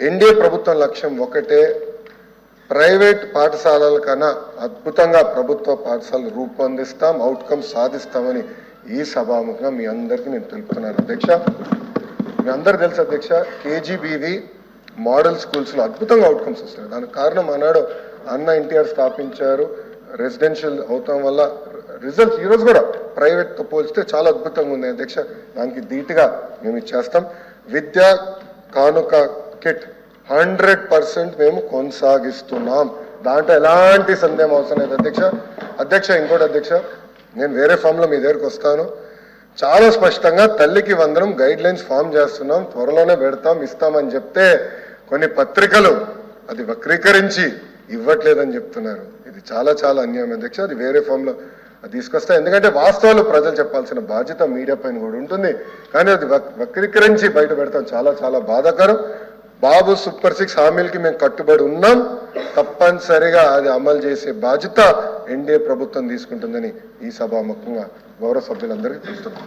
NDA ప్రభుత్వం లక్ష్యం ఒకటే ప్రైవేట్ పాఠశాలల కన్నా అద్భుతంగా ప్రభుత్వ పాఠశాలలు రూపొందిస్తాం అవుట్కమ్ సాధిస్తామని ఈ సభాముఖంగా మీ అందరికీ నేను తెలుపుతున్నాను. అధ్యక్ష మీ అందరు తెలుసు అధ్యక్ష కేజీబీవి మోడల్ స్కూల్స్లో అద్భుతంగా అవుట్కమ్స్ వస్తున్నాయి. దానికి కారణం ఆనాడు అన్న ఎన్టీఆర్ స్థాపించారు. రెసిడెన్షియల్ అవటం వల్ల రిజల్ట్స్ ఈరోజు కూడా ప్రైవేట్తో పోల్చితే చాలా అద్భుతంగా ఉంది అధ్యక్ష దానికి ధీటుగా మేము ఇచ్చేస్తాం విద్య కానుక కిట్ హండ్రెడ్ పర్సెంట్ మేము కొనసాగిస్తున్నాం. దాంట్లో ఎలాంటి సందేహం అవసరం లేదు. అధ్యక్ష అధ్యక్ష ఇంకోటి అధ్యక్ష నేను వేరే ఫామ్లో మీ దగ్గరికి వస్తాను. చాలా స్పష్టంగా తల్లికి వందనం గైడ్ లైన్స్ ఫామ్ చేస్తున్నాం. త్వరలోనే పెడతాం ఇస్తామని చెప్తే కొన్ని పత్రికలు అది వక్రీకరించి ఇవ్వట్లేదని చెప్తున్నారు. ఇది చాలా చాలా అన్యాయం అధ్యక్ష. అది వేరే ఫామ్లో అది తీసుకొస్తా ఎందుకంటే వాస్తవాలు ప్రజలు చెప్పాల్సిన బాధ్యత మీడియా పైన కూడా ఉంటుంది. కానీ అది వక్రీకరించి బయట పెడతాం చాలా చాలా బాధాకరం. బాబు సూపర్ సిక్స్ హామీలకి మేము కట్టుబడి ఉన్నాం. తప్పనిసరిగా అది అమలు చేసే బాధ్యత ఎన్డీఏ ప్రభుత్వం తీసుకుంటుందని ఈ సభాముఖంగా గౌరవ సభ్యులందరికీ తెలుస్తున్నాం